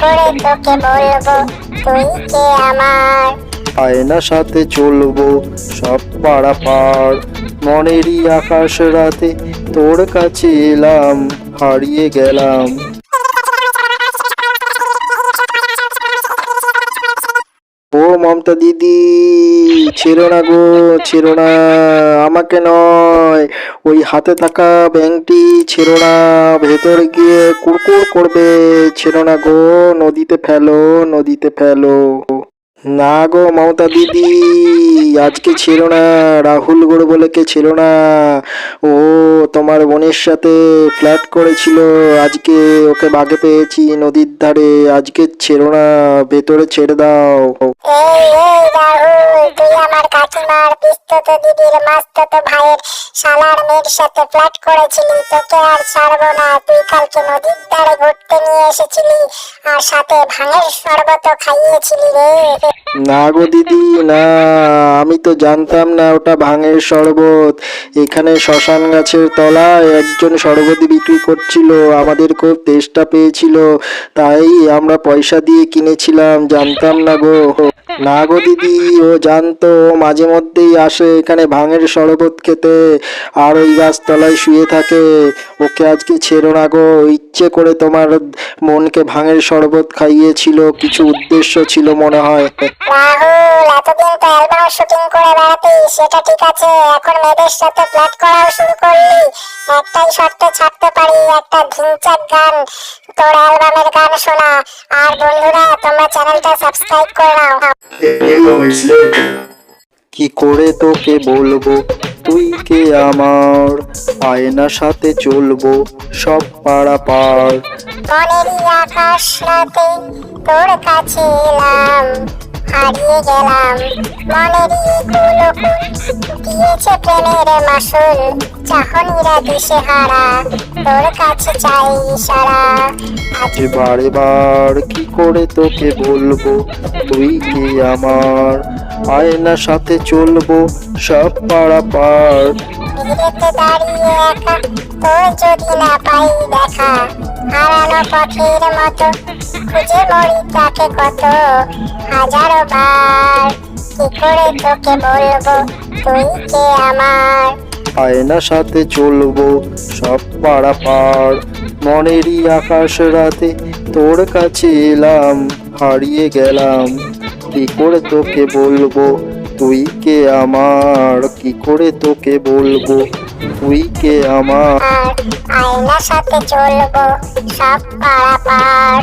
করে তোকে বলব তুই কে আমার আয়না সাথে চলবো, সব পাড়া পার মনেরই আকাশ রাতে তোর কাছে এলাম, হারিয়ে গেলাম। মমতা দিদি, ছেড়ো না গো, ছেড়ো না, আমাকে নয়। ওই হাতে থাকা ব্যাংকটি ছেড়ো না, ভেতরে গিয়ে কুড়কুড় করবে। ছেড়ো না গো, নদীতে ফেলো নদীতে ফেলো। না গো মমতা দিদি, আজকে ছিল না, রাহুল গড় বলে কে ছিল না। ও তোমার বোনের সাথে ফ্ল্যাট করেছিল। আজকে ওকে বাগে পেয়েছি নদীর ধারে। আজকে ছিল না ভেতরে ছেড়ে দাও। এই এই রাহুল তুই আমার কাকিমার পিস্তত দিদির মাস্তত ভাইয়ের শালার মেয়ের সাথে ফ্ল্যাট করেছিলি। তোকে আর ছাড়বো না। তুই কালকে নদীর ধারে ঘুরতে নিয়ে এসেছিলি আর সাথে ভাঙের শরবত খাইয়েছিলি রে। না গো দিদি না। আমি তো জানতাম না ওটা ভাঙের শরবত। এখানে শ্মশান গাছের তলায় একজন সরবতি বিক্রি করছিল, আমাদের খুব তেষ্টা পেয়েছিল, তাই আমরা পয়সা দিয়ে কিনেছিলাম, জানতাম না গো। না গো দিদি, ও জানতো মাঝে মধ্যেই আসে এখানে ভাঙের শরবত খেতে, আর ওই গাছতলায় শুয়ে থাকে। ওকে আজকে ছেড়ো না গো ইচ্ছে করে তোমার মনকে ভাঙের শরবত খাইয়েছিল, কিছু উদ্দেশ্য ছিল মনে হয়। রাহুল, এতদিন তো অ্যালবাম শুটিং করে বেড়াতি সেটা ঠিক আছে, এখন মেয়েদের সাথে ফ্ল্যাট করাও শুরু করলি। একটাই শর্তে, ছাড়তে পারি, একটা ধিংচাক গান। তোর অ্যালবামের গান শোনা। আর বন্ধুরা, তোমরা চ্যানেলটা সাবস্ক্রাইব করে নাও। কি করে তোকে বলব? তুই কে আমার? আয়না সাথে চলবো সব পাড়া আকাশ তোর কাছে এলাম। হারিয়ে গেলাম। মনেরই কুলকুল দিয়েছে প্রেমের মাসুল চাহনিরা দিশে হারা তোর কাছে চাই ইশারা। আজ যে বারে বার কি করে তোকে বলব? তুই কি আমার আয়নার সাথে চলবো? সব পাড়া পার। ভিড়েতে দাঁড়িয়ে একা তোর যদি না পাই দেখা হারানো পথের মতো খুঁজে মরি তাকে কত হাজারো বার। কি করে তোকে বলব? তুই কে আমার? আয়নার সাথে চলবো সব পাড়া পাড় মনেরই আকাশ রাতে তোর কাছে এলাম হারিয়ে গেলাম। কি করে তোকে বলব? তুই কে আমার? কি করে তোকে বলব? তুই কে আমার? আর আয়নার সাথে চলবো সব পাড়া পাড়